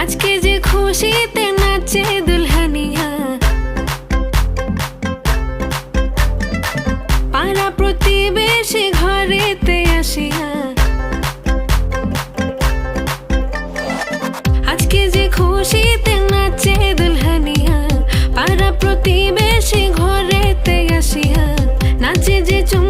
আজকে যে খুশিতে নাচে দুলহানিয়া। পাড়া প্রতিবেশী ঘরেতে আসিয়া। আজকে যে খুশিতে নাচে দুলহানিয়া, পাড়া প্রতিবেশী ঘরেতে আসিয়া। নাচে যে চুমকিয়া